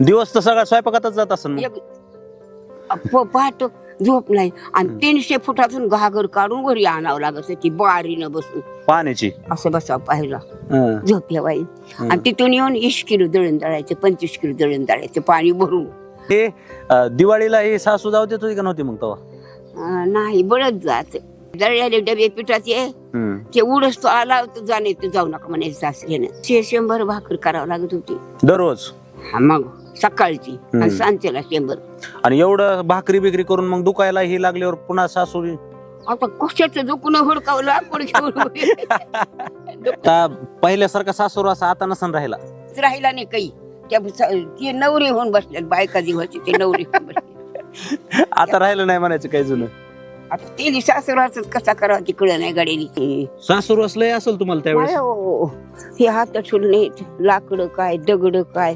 दिवस तर सगळा स्वयंपाकातच जात असेल मग. एक प- पहाट झोप नाही. आणि तीनशे फुटातून घागर काढून घरी आणावं लागत होती बारीनं बसून. पाण्याची. असं बसा पाहिला. हं. झोप येवाई आणि तिथून येऊन वीस किलो दळण दळायचे पंचवीस किलो दळण दळायचे पाणी भरून. हे अं, दिवाळीला हे सासू जाऊ देत होती का नव्हती मग तेव्हा अं, नाही बळत जात दळलेले डबे पिठाचे हं. ते उडस तो आला तर जाणे तर जाऊ नका म्हणे सासऱ्यानं. शे शंभर भाकर करावं लागत होती. दररोज? हा मग. सकाळची आणि. सांजेला शंभर आणि एवढं भाकरी बिकरी करून मग दुखायला हे लागल्यावर पुन्हा सासू आता कशाचं दुखणं हुडकावलं आता पहिल्यासारखा सासूर असा आता नसन राहिला. राहिला नाही काही. त्या ते नवरे होऊन बसल्यात बायका जीवाचे ते नवरे होऊन बसले आता राहिलं नाही म्हणायचं काही जुनं. आता ते सासराच कसा करावा तिकडे नाही गाडीने. सासूर असलंय असेल तुम्हाला त्यावेळेस? हो. हे हात नाहीत लाकडं काय दगड काय.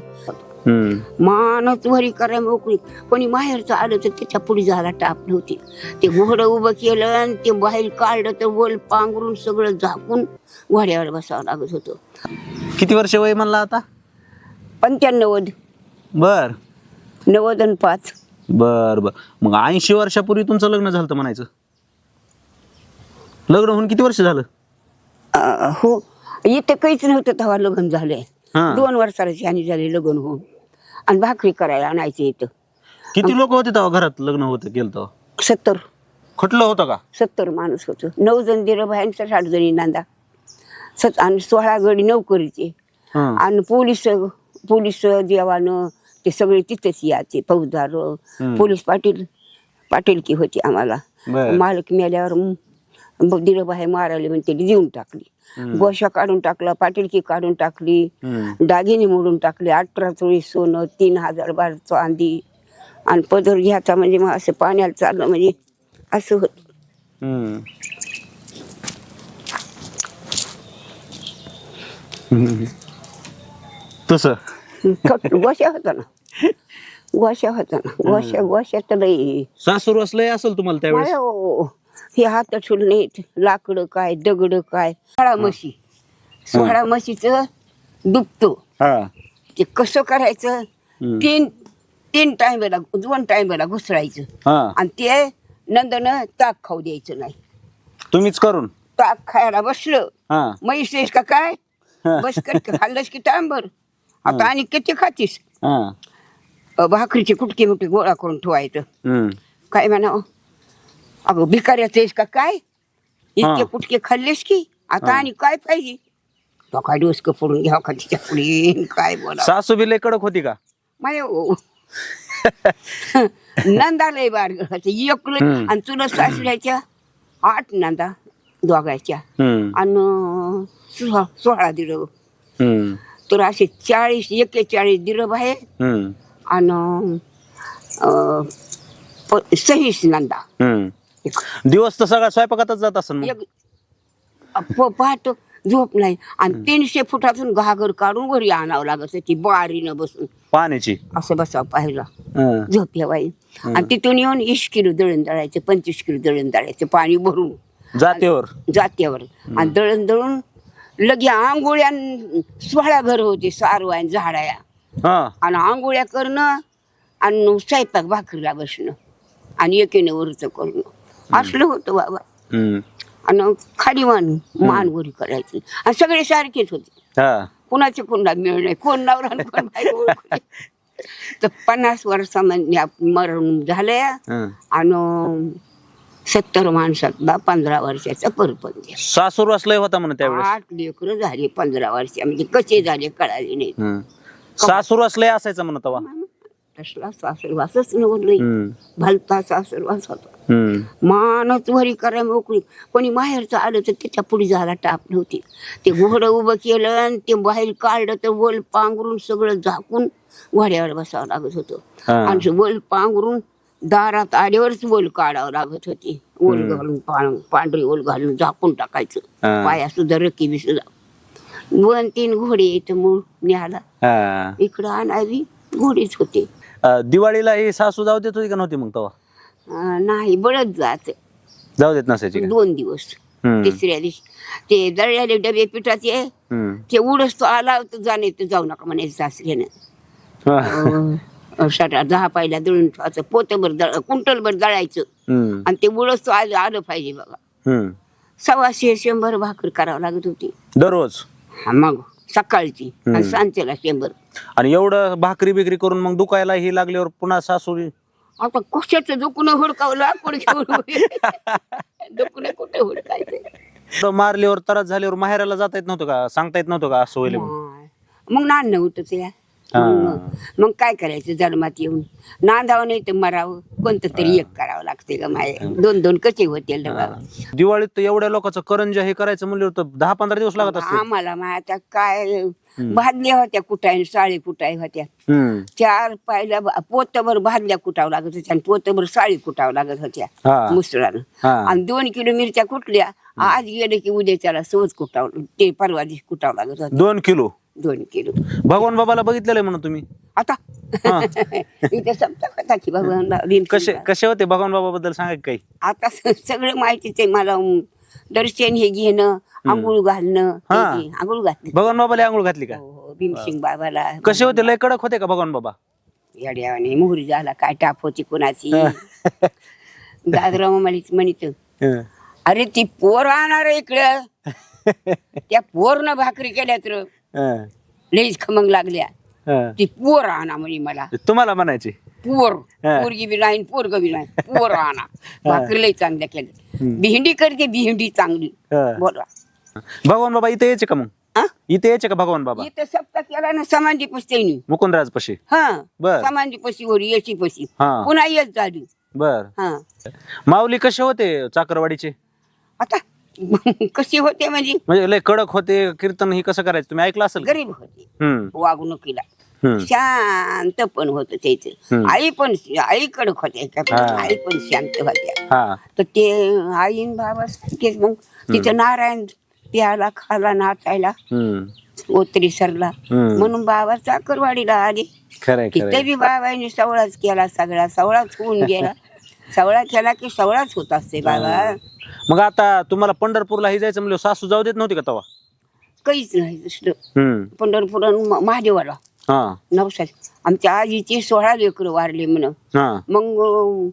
मानच वरी कराय मोकळी. कोणी माहेरचं आलं तर त्याच्या पुढे झाला टाप नव्हती. ते घोडं उभं केलं आणि ते बाहेर काढलं तर वल पांघरून सगळं झाकून घोड्यावर बसावं लागत होतं. किती वर्ष वय म्हणला आता? पंच्याण्णवद. बर. नव्वद आणि पाच. बर बर. मग ऐंशी वर्षापूर्वी तुमचं लग्न झालं होतं म्हणायचं? लग्न होऊन किती वर्ष झालं? अं, हो. इथं काहीच नव्हतं तेव्हा लग्न झालंय. हा. दोन वर्षाची आणि झाले लग्न होऊन. आणि भाकरी करायला आणायचे इथं. किती लोक होते तेव्हा घरात लग्न होतं तेव्हा? सत्तर. खटलं होतं का? सत्तर माणूस होतो. नऊ जण दिरं बाहेरचा साठ जणी नांदा. सत आणि सोळा गडी नोकरीचे. हं. आणि पोलीस पोलीस देवानं ते सगळे तिथेच यायचे फौजदार हम्म. पोलीस पाटील पाटील की होती आम्हाला. बरं. मालक मेल्यावर दिरबाई मारायला म्हणून त्याला देऊन टाकली. गोशा काढून टाकला पाटीलकी काढून टाकली. दागिने मोडून टाकले अठरा चोळी सोनं तीन हजार बार चांदी आणि पदर घ्यायचा म्हणजे मग असं पाण्याला चाललं म्हणजे असं होत. तसं. गोशा होता ना. गोशा होता ना. गोशा गोशा तर सासूर असलंय असेल तुम्हाला त्यावेळेस? हो. हे हात ठेवून नाहीत लाकडं काय दगड काय सोळा म्हशी सोळा म्हशीचं दुपतो हा. ते कसं करायचं. तीन तीन टायमाला दोन टायमाला घुसळायचं. हा. आणि ते नंदनं ताक खाऊ द्यायचं नाही. तुम्हीच करून? ताक खायला बसलं. हा. म्हैस आहेस का काय. बस खाल्लंस की टांबर आता आणि किती खातीस? हा. भाकरीची कुटकी मुटकी गोळा करून ठेवायचं. काय म्हणावं? अगं भिकाऱ्याचं आहेस का काय? इतके हा. कुटके खाल्लेस की? आता आणि काय पाहिजे? तो काय डोसकं फोडून घ्यावं का तिच्या पुढे? काय बोला सासू बी लय कडक होती का? माय नंदालय बार एकलं. आणि तुला सासऱ्याच्या आठ नंदा दोघायच्या. आणि सोळा सोळा. तर असे चाळीस एक्केचाळीस दिरं बाहेर हं. आणि अं, प- सहीस नंदा. दिवस तर सगळा स्वयंपाकातच जात असेल मग. एक प- पहाट झोप नाही. आणि तीनशे फुटातून घागर काढून घरी आणावं लागत होती बारीनं बसून. पाण्याची. असं बसा पाहिला. हं. झोप येवाई आणि तिथून येऊन वीस किलो दळण दळायचे पंचवीस किलो दळण दळायचे पाणी भरून. जातेवर. जात्यावर आणि दळण दळून लगे आंघोळ्या सोळा घर होते सारवा आणि झाडाया. हा. आणि आंघोळ्या करणं आणि स्वयंपाक भाकरीला बसणं. आणि एकीने वरचं करणं. असलं होतं बाबा. आणि खाली मान मान वरी करायची. आणि सगळे सारखेच होते. हा. कुणाचे कोणाला मिळ नाही. कोण नवरा आणि कोण बायको ओळखू नाही. तर पन्नास वर्षामध्ये मरण झालंय. हं. आणि सत्तर माणसातला पंधरा वर्षाचा परपंच सासूर असलंय होता म्हणून त्यावेळेस. आठ लेकरं झाले पंधरा वर्ष म्हणजे कसे झाले कळाले नाही. सासूर असलंय असायचं म्हणत तेव्हा तसला सासरवासच हं. भलता सासरवास होता. मानच वरी कराय मोकळी. कोणी माहेरचं आलं तर त्याच्या पुढे झाला टाप नव्हती. ते घोडं उभं केलं आणि ते बाहेर काढलं तर वल पांघरून सगळं झाकून घोड्यावर बसावं लागत होतं. आणि वल पांघरून दारात आल्यावरच वल काढावं लागत होती. ओल घालून पांढरी ओल घालून झाकून टाकायचं. पाया सुद्धा रकी सुद्धा दोन तीन घोडे येत मग न्याला. इकडं आणावी घोडेच होते. अं, दिवाळीला ही सासू जाऊ देत होती का नव्हती मग तेव्हा? अं, नाही बळत जायचं. जाऊ देत नसायची का? दोन दिवस. तिसऱ्या दिवशी. ते दळलेले डबे पिठाचे. ते उडस तो आला तर जाणे तर जाऊ नका म्हणे सासऱ्यानं. हा. अं, साठ दहा पायला दळून ठेवायचं पोतभर दळ कुंटलभर दळायचं. हम्म. आणि ते बुळस आज आलं पाहिजे बघा. हम्म. सव्वाशे शंभर भाकर करावं लागत होती. दररोज? हा, मग. सकाळची आणि. सांजेला शंभर. आणि एवढं भाकरी बिकरी करून मग दुखायला ही लागल्यावर पुन्हा सासू आता कशाचं दुखणं हुडकावलं कुठे दुखणं कुठे हुडकायचं? मारल्यावर त्रास झाल्यावर माहेराला जाता येत नव्हतं का? सांगता येत नव्हतं का असं होईल? मग नांद नव्हतं ते हा. मग मग काय करायचं? जन्मात येऊन. नांदावं नाही तर मरावं. कोणतं तरी एक करावं लागते का माय. दोन दोन कसे होते डबा दिवाळीत तर एवढ्या लोकांचं करंजा हे करायचं म्हणल्यावर तर दहा पंधरा दिवस लागत असते आम्हाला माय आता काय? भाजल्या होत्या कुठाय साळी कुठाय होत्या. चार पायला पोतभर भाजल्या कुटावं लागत होत्या आणि पोतभर साळी कुटावं लागत होत्या. हा. मुसळानं. हा. आणि दोन किलो मिरच्या कुटल्या आज गेले की उद्या त्याला सहज कुटावं ते परवा दिवशी कुटावं लागत होते. दोन किलो? दोन किलो. भगवान बाबाला बघितलेलं आहे म्हणून तुम्ही. आता? इथे समजा होता की बाबा कसे कसे होते भगवान बाबा बद्दल सांगा की काही? आता स- सगळं माहितीच आहे मला अं, दर्शन हे घेणं आंघोळ घालणं हे. हा. घे. आंघोळ घातली. भगवान बाबाला आंघोळ घातली का? हो, हो, भीमसिंग बाबाला कसे होते? लय कडक होते का भगवान बाबा? येड्यावाने मोहरी झाला काय टाप होती कोणाची? दादराव मला म्हणित. अरे ती पोर आणणार इकडं. त्या पोरनं भाकरी केल्या तर. लईच खमंग लागल्या. ती पोर आणा म्हणे मला. तुम्हाला म्हणायचे? पोर. पोरगी बी नाही पोरग बी नाही पोर आणा. भाकरी लई चांगल्या केल्या भिंडी करते भिंडी चांगली. बोला भगवान बाबा इथे यायचे का मग? हा? इथे यायचे का भगवान बाबा? इथं सप्ता केला ना समाधी पसतेनी मुकुंदराज पशी. हा. बर. पशी वर येशी पशी. पुन्हा येत झाली बर. हा. माऊली कसे होते चाकरवाडीचे? आता कशी होते म्हणजे? म्हणजे लय कडक होते कीर्तन ही कसं करायचं? तुम्ही ऐकलं असेल? गरीब होते. हम्म. वागणुकीला हम्म. शांत पण होत त्याच. हम्म. आई पण आई कडक होत्या? हा. आई पण शांत होत्या. हा. तर ते आईन बाबा तेच मग तिथं नारायण प्याला खाला नाचायला हम्म. ओतरी सरला. हम्म. म्हणून बाबा चाकरवाडीला आले. खरंय तिथे बी बाबांनी सवळाच केला सगळा. सवळाच होऊन गेला. सवळा केला की सवळाच होत असते बाबा. मग आता तुम्हाला पंढरपूरला ही जायचं म्हणलं सासू जाऊ देत नव्हती का तेव्हा काहीच नाही दुसरं. हम्म. पंढरपूर महादेवाला. हा. नवसाच आमच्या आजीची सोळा लेकरं वारले म्हण. हा. मग अं,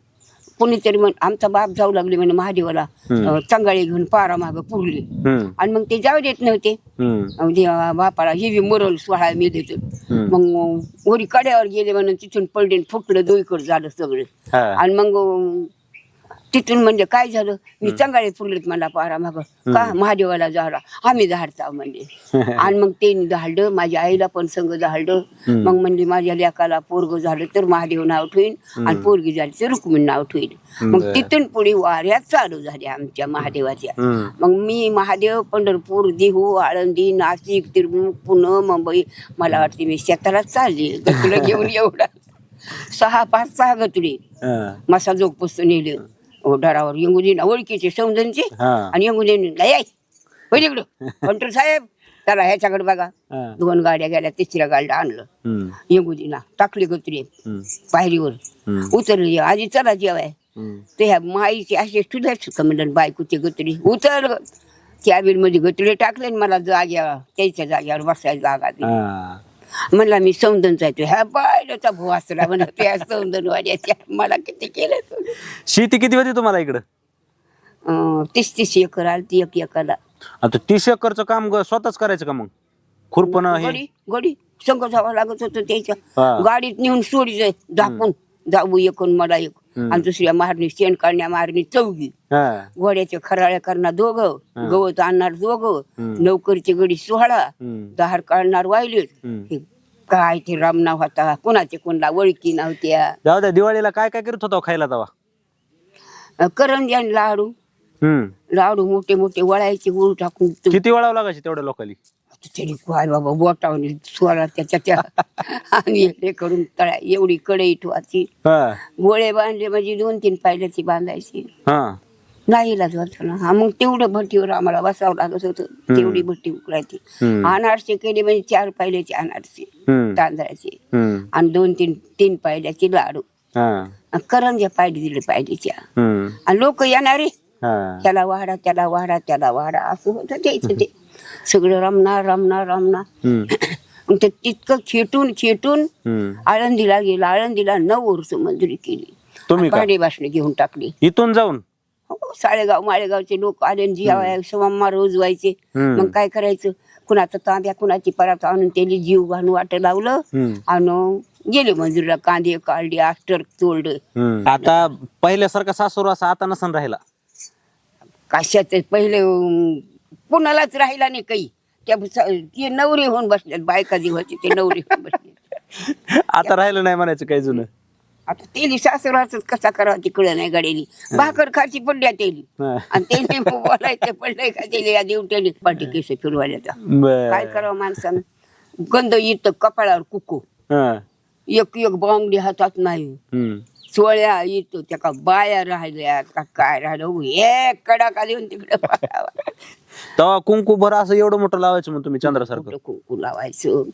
कोणीतरी म्हण आमचा बाप जाऊ लागले म्हणे महादेवाला. अं, चंगाळी घेऊन पारा माग पुरली. हम्म. आणि मग ते जाऊ देत नव्हते. हम्म. अं, बापाला हे बी मरल सोळा मी देतो. हम्म. मग अं, वरी कड्यावर गेले म्हणून तिथून पडले आणि फुटलं दोईकड झालं सगळं. हा. आणि मग अं, तिथून म्हणजे काय झालं? मी चंगाळे फुरलेत मला पारा माग का? महादेवाला झाला आम्ही झाडचा म्हणजे आणि मग ते झाडलं माझ्या आईला पण संग झाडलं. मग म्हणली माझ्या लेकाला पोरग झालं तर महादेव नाव ठेवीन आणि पोरगी झाली तर रुक्मिणी नाव ठेवीन. मग. तिथून पुढे वाऱ्या चालू झाल्या आमच्या महादेवाच्या. मग मी महादेव पंढरपूर देहू आळंदी नाशिक तिरमुक पुणे मुंबई मला वाटते मी शेताला चालली. गतुलं घेऊन एवढा. सहा पाच सहा गतुले. हा. मसा जोग पुस्तक नेलं ओढारावर येंगुजीना ओळखीचे समजनचे हा. आणि होईल इकडं. पंटर साहेब चला ह्याच्याकडे बघा. हा. दोन गाड्या गेल्या तिसऱ्या गाडीला आणलं. हम्म. टाकले गतुरे. हम्म. पायरीवर. हम्म. उतरली. आजी चला जेवाय. हम्म. ते ह्या माईचे असे सुधारच का म्हणलं बायकोचे गतरी. उतर कॅबिनमध्ये गतरे टाकले आणि मला जाग्या त्याच्या जाग्यावर बसायला जागा दिली. हा. म्हणला मी सौंदन जायचो. ह्या बायलाचा भू असला म्हणा त्या सौंदन वाड्याच्या मला किती केलं? शेती किती होती तुम्हाला इकडं? अं, तीस तीस एकर आली ती एक एकाला. आता तीस एकरचं काम ग- स्वतःच करायचं का मग? खुरपणं हे? गडी गडी संघ जावं लागत होतं त्याच्या. गाडीत नेऊन सोडी दाखवून. जाऊ एकूण मला एक. आणि दुसऱ्या मारणी शेण काढण्या मारणी चौघी. घोड्याचे खराळ्या करणार दोघं गवत आणणार दोघं. नौकरीची गडी सोहळा दहार काढणार हम्म. काय ते रामनाव होता कुणाचे कोणला ओळखी नव्हत्या. जाऊ द्या दिवाळीला काय काय करत होता हो खायला तेव्हा अं, करंज्या आणि लाडू. लाडू मोठे मोठे वळायचे गुळ टाकून किती वळावं लागायचे तेवढ्या लोकांनी? तरी काय बाबा बोटावून सोळा त्याच्या त्या आणि हे करून तळा एवढी कढई ठेवायची. हा. गोळे बांधले म्हणजे दोन तीन पायल्याची बांधायची. हा. नाही इलाज होतं ना. हा मग तेवढं भट्टीवर आम्हाला बसावं लागत होतं. तेवढी भट्टी उकडायची हम्म. अनारसे केले म्हणजे चार पायल्याचे अनारसे हम्म. तांदळाचे. हम्म. आणि दोन तीन तीन पायल्याचे लाडू. हा. आणि करंज्या पायली दिले हम्म. आणि लोक येणारे. हा. त्याला वाडा त्याला वाडा त्याला वाडा असं होतं द्यायचं ते. सगळं रमणार रमणार रमणार. मग ते तितकं खेटून खेटून. आळंदीला गेला. आळंदीला नऊ वर्ष मंजुरी केली. भांडे भाषणे घेऊन टाकली. इथून जाऊन? हो, साळेगाव माळेगावचे लोक आले जिवा रोज व्हायचे. मग काय करायचं? कुणाचं तांब्या कुणाची परात आणून त्याने जीव घालून वाट लावलं. आणि गेले मंजुरीला कांदे काढले आफ्टर तोडलं हम्म. आता पहिल्यासारखा सासूर असा आता नसन राहिला. कशाच? पहिले कुणालाच राहिला नाही काही. त्या स- ते नवरे होऊन बसलेत बायका जीवाचे ते नवरे होऊन बसले आता राहिलं नाही म्हणायचं काही जुनं. आता तेली सासराच कसा करावा तिकडं नाही गाडीली भाकर खाची पडल्या तेली. हा. आणि तेली बोलायचं पडलंय का तेली या देवट्याने पाठी केस फिरवायला. काय बर करावं माणसानं? गंध येतं कपाळावर कुकू. हा. एक एक बांगडी हातात नाही. हम्म. सोळ्या येतो त्या का बाया राहिल्या का काय राहिलं? उग एक कडाका देऊन तिकडे तेव्हा कुंकू बरं असं एवढं मोठं लावायचं मग तुम्ही चंद्रासारखं. कुंकू लावायचं.